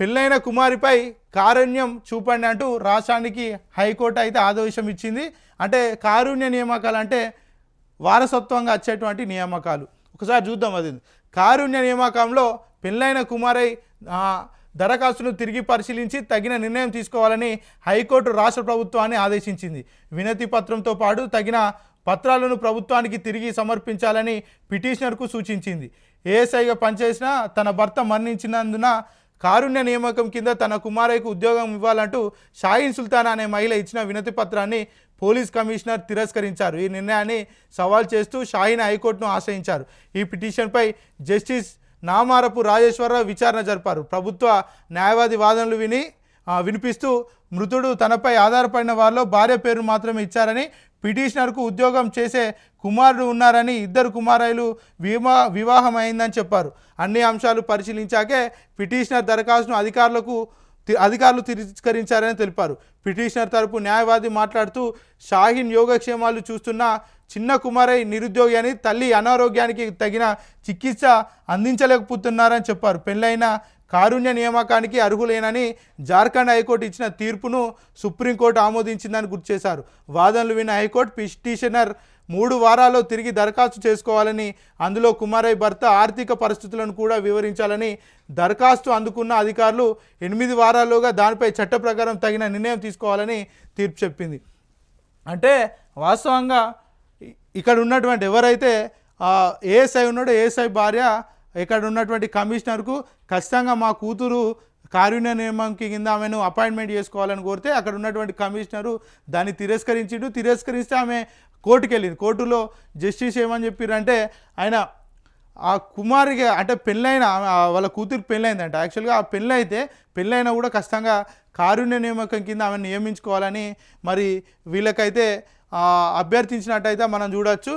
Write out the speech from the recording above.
పెళ్ళైన కుమారిపై కారుణ్యం చూపండి అంటూ రాష్ట్రానికి హైకోర్టు అయితే ఆదేశం ఇచ్చింది. అంటే కారుణ్య నియామకాలు అంటే వారసత్వంగా వచ్చేటువంటి నియామకాలు. ఒకసారి చూద్దాం అది. కారుణ్య నియామకంలో పెళ్ళైన కుమారై దరఖాస్తును తిరిగి పరిశీలించి తగిన నిర్ణయం తీసుకోవాలని హైకోర్టు రాష్ట్ర ప్రభుత్వాన్ని ఆదేశించింది. వినతి పత్రంతో పాటు తగిన పత్రాలను ప్రభుత్వానికి తిరిగి సమర్పించాలని పిటిషనర్కు సూచించింది. ఏఎస్ఐగా పనిచేసిన తన భర్త మరణించినందున కారుణ్య నియామకం కింద తన కుమారైకు ఉద్యోగం ఇవ్వాలంటూ షాయిన్ సుల్తాన్ అనే మహిళ ఇచ్చిన వినతి పత్రాన్ని పోలీస్ కమిషనర్ తిరస్కరించారు. ఈ నిర్ణయాన్ని సవాల్ చేస్తూ షాహీన్ హైకోర్టును ఆశ్రయించారు. ఈ పిటిషన్పై జస్టిస్ నామారపు రాజేశ్వరరావు విచారణ జరిపారు. ప్రభుత్వ న్యాయవాది వాదనలు విని వినిపిస్తూ మృతుడు తనపై ఆధారపడిన వారిలో భార్య పేరు మాత్రమే ఇచ్చారని పిటిషనర్కు ఉద్యోగం చేసే కుమారుడు ఉన్నారని ఇద్దరు కుమారాయిలు విమా వివాహం అయిందని చెప్పారు. అన్ని అంశాలు పరిశీలించాకే పిటిషనర్ దరఖాస్తును అధికారులకు అధికారులు తిరస్కరించారని తెలిపారు. పిటిషనర్ తరపు న్యాయవాది మాట్లాడుతూ షాహీన్ యోగక్షేమాలు చూస్తున్న చిన్న కుమారై నిరుద్యోగి అని తల్లి అనారోగ్యానికి తగిన చికిత్స అందించలేకపోతున్నారని చెప్పారు. పెళ్ళైన కారుణ్య నియామకానికి అర్హులేనని జార్ఖండ్ హైకోర్టు ఇచ్చిన తీర్పును సుప్రీంకోర్టు ఆమోదించిందని గుర్తు చేశారు. వాదనలు విన్న హైకోర్టు పిటిషనర్ మూడు వారాల్లో తిరిగి దరఖాస్తు చేసుకోవాలని అందులో కుమారై భర్త ఆర్థిక పరిస్థితులను కూడా వివరించాలని దరఖాస్తు అందుకున్న అధికారులు ఎనిమిది వారాల్లోగా దానిపై చట్ట ప్రకారం తగిన నిర్ణయం తీసుకోవాలని తీర్పు చెప్పింది. అంటే వాస్తవంగా ఇక్కడ ఉన్నటువంటి ఎవరైతే ఏఎస్ఐ ఉన్నాడో ఏఎస్ఐ భార్య ఇక్కడ ఉన్నటువంటి కమిషనర్కు ఖచ్చితంగా మా కూతురు కారుణ్య నియమంకి కింద ఆమెను అపాయింట్మెంట్ చేసుకోవాలని కోరితే అక్కడ ఉన్నటువంటి కమిషనరు దాన్ని తిరస్కరించిండు. తిరస్కరిస్తే ఆమె కోర్టుకి వెళ్ళింది కోర్టులో జస్టిస్ ఏమని చెప్పారంటే ఆయన ఆ కుమారికి అంటే పెళ్ళైన ఆమె- వాళ్ళ కూతురు పెళ్ళైందంట. యాక్చువల్గా ఆ పెళ్ళైతే పెళ్ళైనా కూడా ఖచ్చితంగా కారుణ్య నియామకం కింద ఆమెను నియమించుకోవాలని మరి వీళ్ళకైతే అభ్యర్థించినట్టయితే మనం చూడవచ్చు